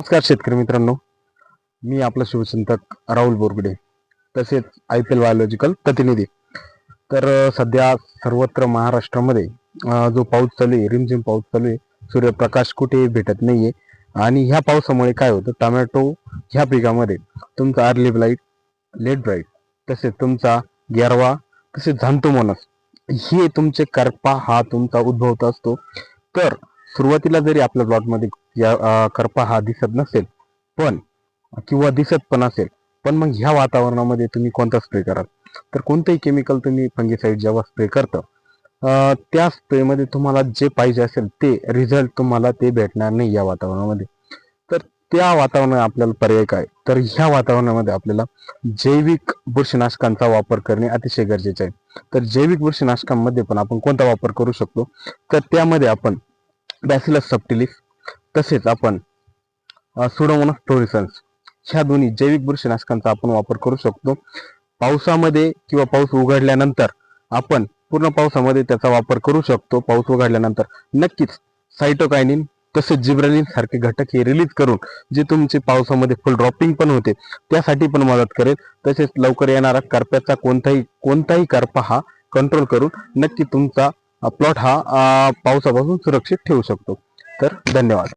नमस्कार शेतकरी मित्रांनो. मी आपला शिवचिंतक राहुल बोरगडे तसेच आय पी एल बायोलॉजिकल प्रतिनिधी. तर सध्या सर्वत्र महाराष्ट्रामध्ये जो पाऊस चालू आहे रिमझिम पाऊस चालू आहे सूर्यप्रकाश कुठे भेटत नाहीये. आणि ह्या पावसामुळे काय होतं टोमॅटो ह्या पिकामध्ये तुमचा अर्ली ब्लाईट लेट ब्राईट तसेच तुमचा गेरवा तसेच झांतोमोनस हे तुमचे करपा हा तुमचा उद्भवत असतो. तर सुरुवातीला जरी आपल्या प्लॉटमध्ये या करपा हा दिसत नसेल पण किंवा दिसत पण असेल पण मग ह्या वातावरणामध्ये तुम्ही कोणता स्प्रे कराल? तर कोणतंही केमिकल तुम्ही फंगीसाईड जेव्हा स्प्रे करता त्या स्प्रेमध्ये तुम्हाला जे पाहिजे असेल ते रिझल्ट तुम्हाला ते भेटणार नाही या वातावरणामध्ये. तर त्या वातावरणात आपल्याला पर्याय काय? तर ह्या वातावरणामध्ये आपल्याला जैविक बुरशीनाशकांचा वापर करणे अतिशय गरजेचे आहे. तर जैविक बुरशीनाशकांमध्ये पण आपण कोणता वापर करू शकतो? तर त्यामध्ये आपण बॅसिलस सबटिलिस तसेच आपण सुडोमोनस फ्लोरिसन्स ह्या दोन्ही जैविक बुरशीनाशकांचा आपण वापर करू शकतो. पावसामध्ये किंवा पाऊस उघडल्यानंतर आपण पूर्ण पावसामध्ये त्याचा वापर करू शकतो. पाऊस उघडल्यानंतर नक्कीच सायटोकायनिन तसेच जिब्रलिन सारखे घटक हे रिलीज करून जे तुमचे पावसामध्ये फुल ड्रॉपिंग पण होते त्यासाठी पण मदत करेल. तसेच लवकर येणारा करप्याचा कोणताही कोणताही करपा हा कंट्रोल करून नक्की तुमचा प्लॉट हा पावसापासून सुरक्षित ठेवू शकतो. तर धन्यवाद.